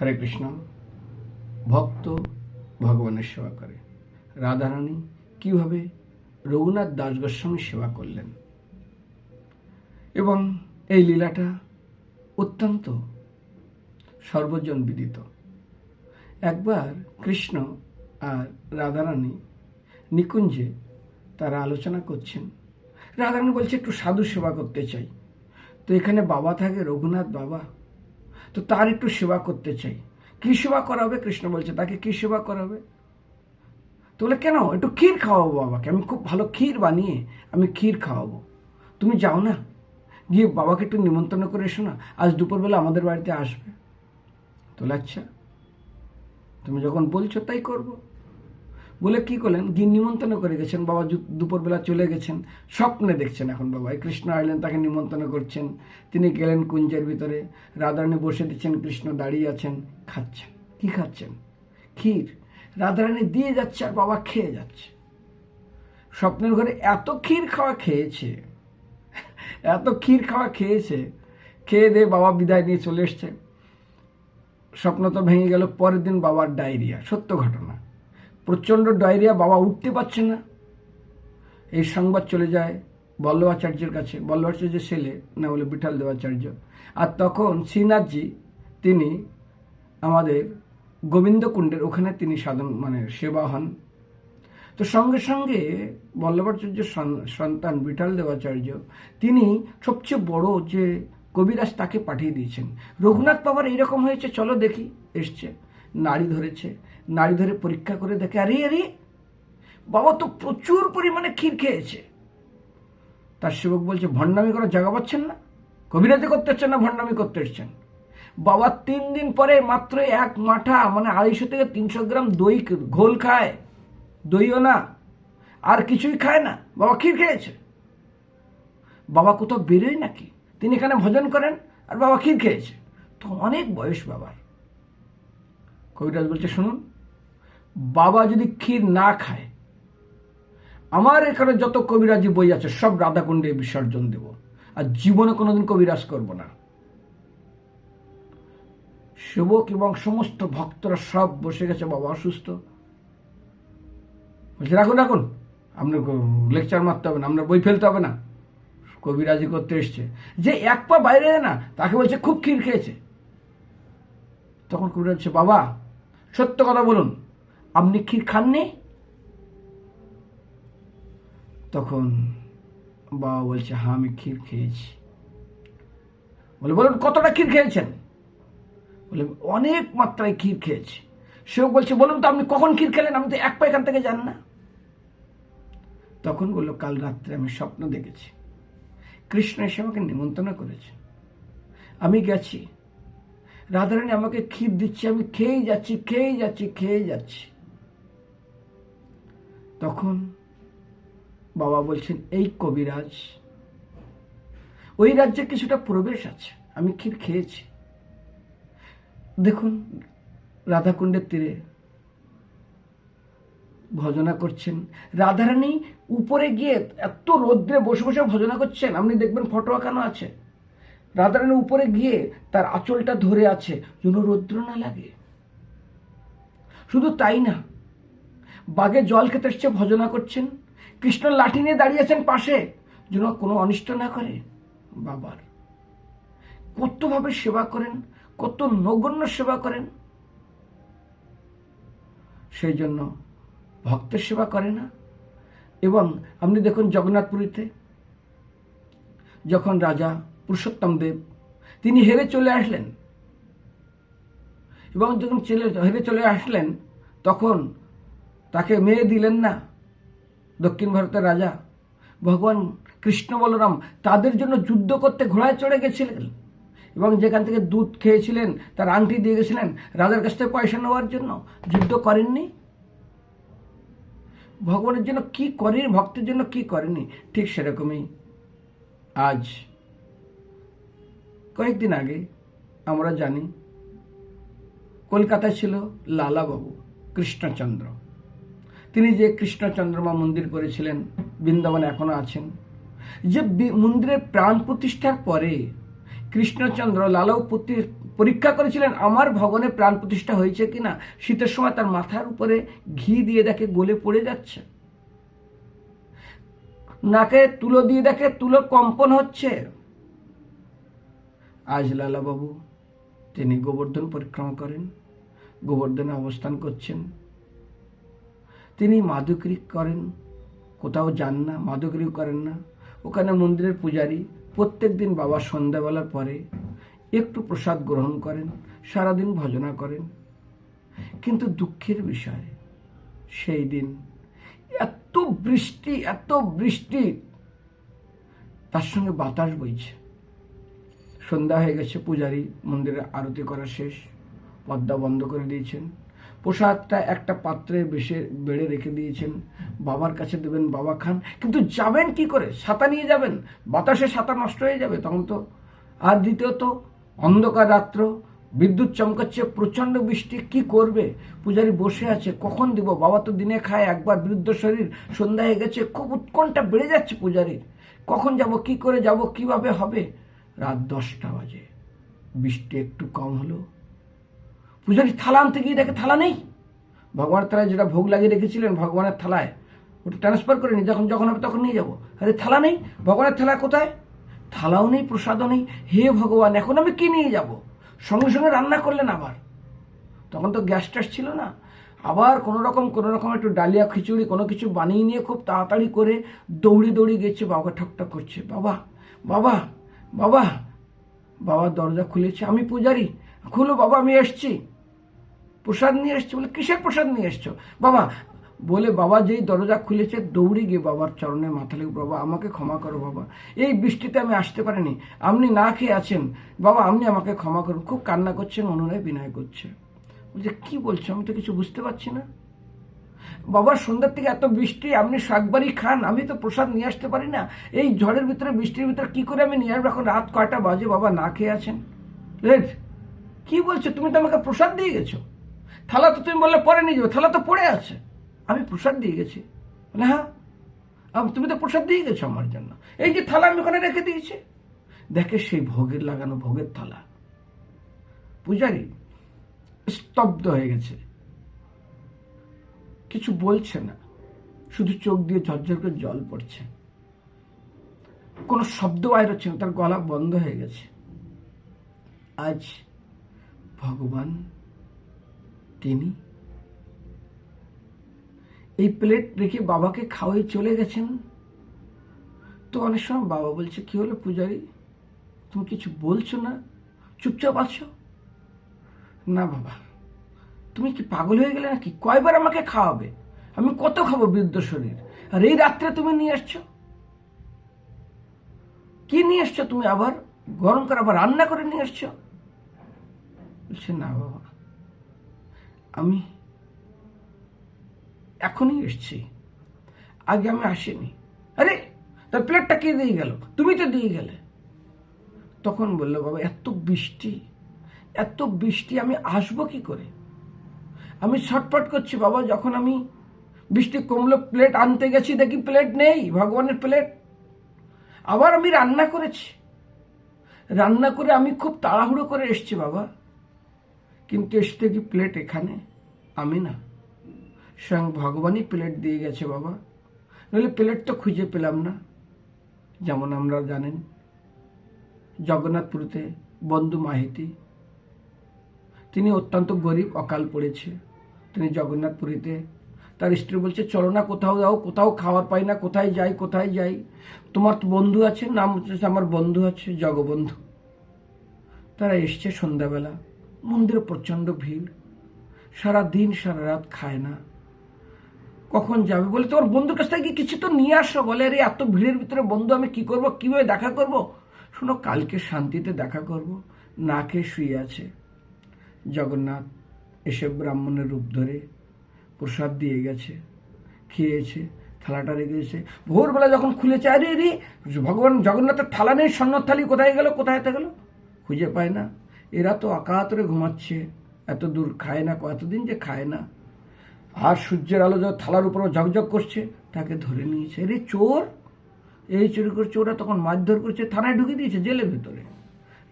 হরে কৃষ্ণ। ভক্ত ভগবানের সেবা করে। রাধারানী কীভাবে রঘুনাথ দাস গোস্বামী সেবা করলেন? এবং এই লীলাটা অত্যন্ত সর্বজন বিদিত। একবার কৃষ্ণ আর রাধারানী নিকুঞ্জে তারা আলোচনা করছেন। রাধারানী বলছে, একটু সাধু সেবা করতে চাই। তো এখানে বাবা থাকে রঘুনাথ বাবা। তো তার একটু সেবা করতে চাই। কী সেবা করা হবে কৃষ্ণ বলছে, তাকে কী সেবা করা হবে তো বলে, কেন? একটু ক্ষীর খাওয়াবো বাবাকে। আমি খুব ভালো ক্ষীর বানিয়ে আমি ক্ষীর খাওয়াবো। তুমি যাও না। গিয়ে বাবাকে একটু নিমন্ত্রণ করে এসো না। আজ দুপুরবেলা আমাদের বাড়িতে আসবে। তো আচ্ছা। তুমি যখন বলছো তাই করব। বলে কি করলেন? গিয়ে নিমন্ত্রণ করে গেছেন, বাবা দুপুরবেলা চলে গেছেন, স্বপ্নে দেখছেন এখন বাবা। কৃষ্ণ আইলেন, তাকে নিমন্ত্রণ করছেন। তিনি গেলেন কুঞ্জের ভিতরে, রাধারানী বসে দিচ্ছেন, কৃষ্ণ দাঁড়িয়ে আছেন, খাচ্ছেন। কি খাচ্ছেন? ক্ষীর। রাধারানী দিয়ে যাচ্ছে আর বাবা খেয়ে যাচ্ছে। স্বপ্নের ঘরে এত ক্ষীর খাওয়া খেয়েছে, এত ক্ষীর খাওয়া খেয়েছে, খেয়ে দিয়ে বাবা বিদায় নিয়ে চলে এসছে। স্বপ্ন তো ভেঙে গেল, পরের দিন বাবার ডায়রিয়া, সত্য ঘটনা। প্রচণ্ড ডায়রিয়া, বাবা উঠতে পারছে না। এই সংবাদ চলে যায় বল্লভাচার্যের কাছে। বল্লভাচার্যের ছেলে, না বলে বিঠাল দেবাচার্য আর তখন শ্রীনাথজি, তিনি আমাদের গোবিন্দকুণ্ডের, ওখানে তিনি সাধন মানে সেবা হন। তো সঙ্গে সঙ্গে বল্লভাচার্যের সন- সন্তান বিঠাল দেবাচার্য তিনি সবচেয়ে বড় যে কবিরাজ তাকে পাঠিয়ে দিয়েছেন। রঘুনাথ বাবার এইরকম হয়েছে, চলো দেখি, এসছে। নাড়ি ধরেছে। নাড়ি ধরে পরীক্ষা করে দেখে, আরে আরে, বাবা তো প্রচুর পরিমাণে ক্ষীর খেয়েছে। তার সেবক বলছে, ভণ্ডামি করার জায়গা পাচ্ছেন না। কবিরাজি করতে হচ্ছেন না, ভণ্ডামি করতে এসছেন বাবা তিন দিন পরে মাত্র এক মাঠা মানে আড়াইশো থেকে তিনশো গ্রাম দই ঘোল খায়। দইও না, আর কিছুই খায় না। বাবা ক্ষীর খেয়েছে। বাবা কোথাও বেরোয় নাকি? তিনি এখানে ভজন করেন, আর বাবা ক্ষীর খেয়েছে। তো অনেক বয়স বাবার। কবিরাজ বলছে, শুনুন, বাবা যদি ক্ষীর না খায়, আমার এখানে যত কবিরাজি বই আছে, সব রাধাকুণ্ডে বিসর্জন দেব। আর জীবনে কোনোদিন কবিরাজ করব না। সেবক এবং সমস্ত ভক্তরা সব বসে গেছে, বাবা অসুস্থ। বলছে, রাখুন রাখুন, আপনার লেকচার মারতে হবে না, আপনার বই ফেলতে হবে না। কবিরাজি করতে এসছে। যে এক পা বাইরে না, তাকে বলছে, খুব ক্ষীর খেয়েছে। তখন কবিরাজ বাবা সত্য কথা বলুন। আপনি ক্ষীর খাননি? তখন বাবা বলছে হ্যাঁ আমি ক্ষীর খেয়েছি। বলে, বলুন, কতটা ক্ষীর খেয়েছেন? বলে, অনেক মাত্রায় ক্ষীর খেয়েছি। সেও বলছে, বলুন তো, আপনি কখন ক্ষীর খেলেন? আমি তো এক পা এখান থেকে যান না। তখন বলল, কাল রাত্রে আমি স্বপ্ন দেখেছি। কৃষ্ণ এসে আমাকে নিমন্ত্রণ করেছে। আমি গেছি রাধারানী আমাকে ক্ষীর দিচ্ছে, আমি খেয়েই যাচ্ছি খেয়েই যাচ্ছি খেয়েই যাচ্ছি। তখন বাবা বলছেন, এই কবিরাজ, ওই রাজ্যে কিছুটা প্রবেশ আছে, আমি ক্ষীর খেয়েছি। দেখুন, রাধাকুণ্ডের তীরে ভজনা করছেন। রাধারানী উপরে গিয়ে এত রৌদ্রে বসে বসে ভজনা করছেন। আপনি দেখবেন ফটো আঁকানো আছে? রাধারানী উপরে গিয়ে তার আঁচলটা ধরে আছে, যেন রৌদ্র না লাগে। শুধু তাই না, বাগে জল খেতে এসছে, ভজনা করছেন কৃষ্ণ লাঠি নিয়ে দাঁড়িয়েছেন পাশে, যেন কোনো অনিষ্ট না করে। বাবার কতভাবে সেবা করেন, কত নগণ্য সেবা করেন। সেই জন্য ভক্তের সেবা করে না। এবং আপনি দেখুন জগন্নাথপুরীতে, যখন রাজা পুরুষোত্তম দেব, তিনি হেরে চলে আসলেন। এবং যখন ছেলে হেরে চলে আসলেন, তখন তাকে মেয়ে দিলেন না দক্ষিণ ভারতের রাজা। ভগবান কৃষ্ণ বলরাম তাদের জন্য যুদ্ধ করতে ঘোড়ায় চড়ে গেছিলেন এবং যেখান থেকে দুধ খেয়েছিলেন, তার আংটি দিয়ে গেছিলেন, রাজার কাছ থেকে পয়সা নেওয়ার জন্য যুদ্ধ করেননি। ভগবানের জন্য কি করেন, ভক্তের জন্য কি করেনি ঠিক সেরকমই আজ কয়েকদিন আগে আমরা জানি কলকাতায় ছিল লালাবাবু কৃষ্ণচন্দ্র। তিনি যে কৃষ্ণচন্দ্রমা মন্দির করেছিলেন, বৃন্দাবনে এখনও আছেন। যে মন্দিরের প্রাণ প্রতিষ্ঠার পরে কৃষ্ণচন্দ্র লালাও পরীক্ষা করেছিলেন, আমার ভগবানের প্রাণ প্রতিষ্ঠা হয়েছে কিনা? শীতের সময় তার মাথার উপরে ঘি দিয়ে দেখে গলে পড়ে যাচ্ছে। নাকে তুলো দিয়ে দেখে তুলো কম্পন হচ্ছে। আজ লালাবাবু তিনি গোবর্ধন পরিক্রমা করেন, গোবর্ধনে অবস্থান করছেন। তিনি মাদুকরি করেন, কোথাও যান না মাদুকরিও করেন না। ওখানে মন্দিরের পূজারী প্রত্যেক দিন বাবা সন্ধ্যাবেলার পরে একটু প্রসাদ গ্রহণ করেন, সারাদিন ভজনা করেন। কিন্তু দুঃখের বিষয়, সেই দিন এত বৃষ্টি এত বৃষ্টি, তার সঙ্গে বাতাস বইছে। সন্ধ্যা হয়ে গেছে, পূজারী মন্দিরে আরতি করা শেষ, পদ্মা বন্ধ করে দিয়েছেন। প্রসাদটা একটা পাত্রে বেশে বেড়ে রেখে দিয়েছেন। বাবার কাছে দেবেন বাবা খান। কিন্তু যাবেন কি করে? ছাতা নিয়ে যাবেন? বাতাসে ছাতা নষ্ট হয়ে যাবে তখন তো। আর দ্বিতীয়ত, অন্ধকার রাত্র, বিদ্যুৎ চমকাচ্ছে, প্রচণ্ড বৃষ্টি, কি করবে? পূজারি বসে আছে, কখন দিব? বাবা তো দিনে খায়, একবার বৃদ্ধ শরীর, সন্ধ্যা হয়ে গেছে, খুব উৎকণ্ঠা বেড়ে যাচ্ছে পূজারির। কখন যাব, কি করে যাব, কীভাবে হবে? রাত দশটা বাজে। বৃষ্টি একটু কম হলো। পূজারি থালা আনতে গিয়ে দেখে থালা নেই। ভগবানের থালায় যেটা ভোগ লাগিয়ে রেখেছিলেন, ভগবানের থালায়। ওটা ট্রান্সফার করে নি, যখন যখন হবে তখন নিয়ে যাব। আরে থালা নেই, ভগবানের থালা কোথায়? থালাও নেই, প্রসাদও নেই। হে ভগবান, এখন আমি কি নিয়ে যাব? সঙ্গে সঙ্গে রান্না করলেন আবার। তখন তো গ্যাস ট্যাস ছিল না। আবার কোনো রকম কোনো রকম একটু ডালিয়া খিচুড়ি, কোনো কিছু বানিয়ে নিয়ে খুব তাড়াতাড়ি করে দৌড়ি দৌড়ি গেছে বাবাকে ঠকঠক করছে। বাবা বাবা বাবা বাবা দরজা খুলেছে, আমি পূজারি। খুলো বাবা, আমি এসছি। প্রসাদ নিয়ে এসছি বলে, কিসের প্রসাদ নিয়ে এসছো? বাবা, বলে বাবা যেই দরজা খুলেছে, দৌড়ে গিয়ে বাবার চরণে মাথা লেগে, বাবা, আমাকে ক্ষমা করো বাবা। এই বৃষ্টিতে আমি আসতে পারিনি। আপনি না খেয়ে আছেন। বাবা, আপনি আমাকে ক্ষমা করুন। খুব কান্না করছেন, অনুনয় বিনয় করছে। বলছে, কি বলছো? আমি তো কিছু বুঝতে পারছি না। বাবার সন্ধ্যার থেকে এত বৃষ্টি, আপনি শাকবারি খান, আমি তো প্রসাদ নিয়ে আসতে পারি না। এই ঝড়ের ভিতরে, বৃষ্টির ভিতরে কি করে আমি নিয়ে আসব? এখন রাত কয়টা বাজে? বাবা না খেয়ে আছেন। রেড কি বলছো? তুমি তো আমাকে প্রসাদ দিয়ে গেছো। থালা তো তুমি বললে পরে নিয়ে যাবে, থালা তো পড়ে আছে। আমি প্রসাদ দিয়ে গেছি। বলে হ্যাঁ তুমি তো প্রসাদ দিয়ে গেছো আমার জন্য। এই যে থালা আমি ওখানে রেখে দিয়েছি। দেখে সেই ভোগের লাগানো ভোগের থালা। পূজারি স্তব্ধ হয়ে গেছে। কিছু বলছে না। শুধু চোখ দিয়ে ঝরঝর করে জল পড়ছে। কোনো শব্দ বাইর হচ্ছে না, তার গলা বন্ধ হয়ে গেছে। আজ ভগবান তিনি এই প্লেট রেখে বাবাকে খাওয়াই চলে গেছেন। তো অনেক সময় বাবা বলছে, কি হলো পূজারি? তুমি কিছু বলছো না? চুপচাপ আছো? না বাবা। তুমি কি পাগল হয়ে গেলে নাকি? কয়বার আমাকে খাওয়াবে? আমি কত খাব বৃদ্ধ শরীর? আর এই রাত্রে তুমি নিয়ে আসছো কি নিয়ে এসছো তুমি আবার? গরম করে আবার রান্না করে নিয়ে এসছো? বলছে, না বাবা, আমি এখনই এসছি। আগে আমি আসিনি। আরে, তার প্লেটটা কে দিয়ে গেল? তুমি তো দিয়ে গেলে। তখন বলল, বাবা, এত বৃষ্টি এত বৃষ্টি, আমি আসব কি করে? আমি ছটফট করছি, বাবা, যখন আমি বৃষ্টি কমলো প্লেট আনতে গেছি, দেখি প্লেট নেই, ভগবানের প্লেট আবার আমি রান্না করেছি। রান্না করে আমি খুব তাড়াহুড়ো করে এসছি, বাবা। কিন্তু এসতে কি প্লেট এখানে, আমি না। স্বয়ং ভগবানই প্লেট দিয়ে গেছে, বাবা। নইলে প্লেট তো খুঁজে পেলাম না। যেমন আমরা জানেন, জগন্নাথপুরীতে বন্ধু মাহিতি, তিনি অত্যন্ত গরিব, অকাল পড়েছে। তিনি জগন্নাথপুরীতে। তার স্ত্রী বলছে, চলো না, কোথাও যাও, কোথাও খাবার পাই না, কোথায় যাই কোথায় যাই। তোমার তো বন্ধু আছে, নাম হচ্ছে আমার বন্ধু আছে, জগবন্ধু। তারা এসছে সন্ধ্যাবেলা। মন্দিরে প্রচণ্ড ভিড়। সারা দিন, সারা রাত খায় না। কখন যাবে বলে, তোমার বন্ধুর কাছ থেকে কিছু তো নিয়ে আসো। বলে, আরে, এত ভিড়ের ভিতরে বন্ধু আমি কি করব, কীভাবে দেখা করব? শোনো, কালকে শান্তিতে দেখা করব। না খেয়ে শুয়ে আছে জগন্নাথ। এসে ব্রাহ্মণের রূপ ধরে প্রসাদ দিয়ে গেছে, খেয়েছে, থালাটা রেখেছে ভোরবেলা যখন খুলেছে, আরে রে, ভগবান জগন্নাথের থালা নেই, স্বর্ণর থালি কোথায় গেল কোথায় গেল? খুঁজে পায় না। এরা তো আকাতরে ঘুমাচ্ছে, এত দূর খায় না কতদিন যে খায় না। আর সূর্যের আলো যখন থালার উপর ঝকঝক করছে, তাকে ধরে নিয়েছে। রে চোর! এই চুরি করছে, ওরা তখন মারধর করছে, থানায় ঢুকে দিয়েছে, জেলের ভিতরে।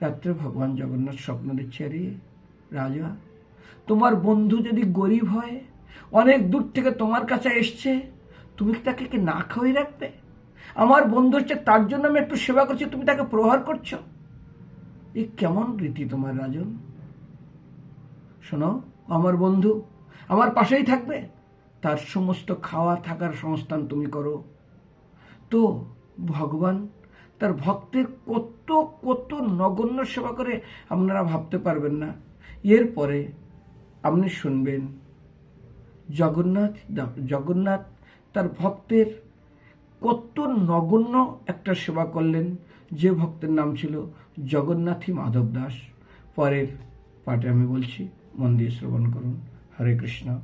রাত্রে ভগবান জগন্নাথ স্বপ্ন দিচ্ছে আরে রাজা তোমার বন্ধু যদি গরিব হয়, অনেক দূর থেকে তোমার কাছে এসছে, তুমি তাকে কি না খাওয়াই রাখবে? আমার বন্ধু হচ্ছে তার জন্য আমি একটু সেবা করছি, তুমি তাকে প্রহার করছ। এই কেমন রীতি তোমার রাজন? শোনো, আমার বন্ধু, আমার পাশেই থাকবে। তার সমস্ত খাওয়া থাকার সংস্থান তুমি করো। তো ভগবান, তার ভক্তের কত কত নগণ্য সেবা করে আপনারা ভাবতে পারবেন না। এরপরে আপনি শুনবেন। জগন্নাথ জগন্নাথ তার ভক্তের কত নগণ্য একটা সেবা করলেন। যে ভক্তের নাম ছিল জগন্নাথী মাধব দাস। পরের পাঠে আমি বলছি, মন দিয়ে শ্রবণ করুন। হরে কৃষ্ণ।